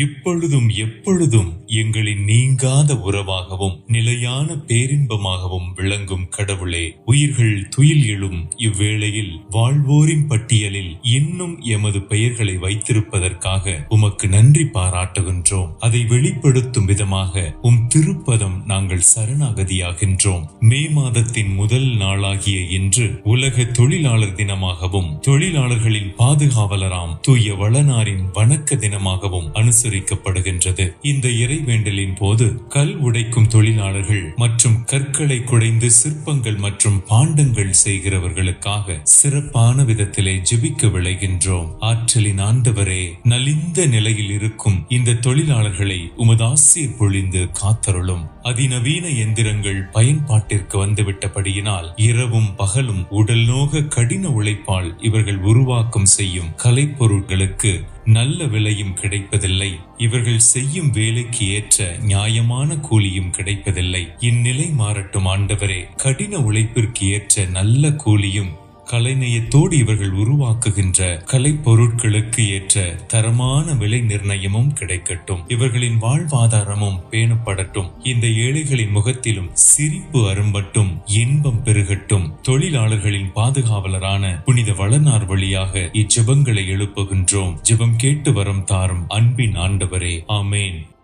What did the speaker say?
இப்பொழுதும் எப்பொழுதும் எங்களின் நீங்காத உறவாகவும் நிலையான பேரின்பமாகவும் விளங்கும் கடவுளே உயிர்கள் துயில் எழும் இவ்வேளையில் வாழ்வோரின் பட்டியலில் இன்னும் எமது பெயர்களை வைத்திருப்பதற்காக உமக்கு நன்றி பாராட்டுகின்றோம். அதை வெளிப்படுத்தும் விதமாக உம் திருப்பதம் நாங்கள் சரணாகதியாகின்றோம். மே மாதத்தின் முதல் நாளாகிய இன்று உலக தொழிலாளர் தினமாகவும் தொழிலாளர்களின் பாதுகாவலராம் தூய வளனாரின் வணக்க தினமாகவும் அனுசரிக்கப்படுகின்றது. இந்த இறைவேண்டலின் போது கல் உடைக்கும் தொழிலாளர்கள் மற்றும் கற்களை குடைந்து சிற்பங்கள் மற்றும் பாண்டங்கள் செய்கிறவர்களுக்காக சிறப்பான விதத்திலே ஜெபிக்க விளைகின்றோம் ஆற்றலின் ஆண்டவரே நலிந்த நிலையில் இருக்கும் இந்த தொழிலாளர்களை உமது ஆசிர் பொழிந்து காத்தருளும். அதிநவீன எந்திரங்கள் பயன்பாட்டிற்கு வந்துவிட்டபடியினால் இரவும் பகலும் உடல் நோக கடின உழைப்பால் இவர்கள் உருவாக்கம் செய்யும் கலைப்பொருட்களுக்கு நல்ல விலையும் கிடைப்பதில்லை. இவர்கள் செய்யும் வேலைக்கு ஏற்ற நியாயமான கூலியும் கிடைப்பதில்லை. இந்நிலை மாறட்டும் ஆண்டவரே. கடின உழைப்பிற்கு ஏற்ற நல்ல கூலியும் கலைநயத்தோடு இவர்கள் உருவாக்குகின்ற கலை பொருட்களுக்கு ஏற்ற தரமான விலை நிர்ணயமும் கிடைக்கட்டும். இவர்களின் வாழ்வாதாரமும் பேணப்படட்டும். இந்த ஏழைகளின் முகத்திலும் சிரிப்பு அரும்பட்டும் இன்பம் பெருகட்டும். தொழிலாளர்களின் பாதுகாவலரான புனித வளனார் வழியாக இச்செபங்களை எழுப்புகின்றோம். ஜெபம் கேட்டு வரம் தாரும் அன்பின் ஆண்டவரே. ஆமேன்.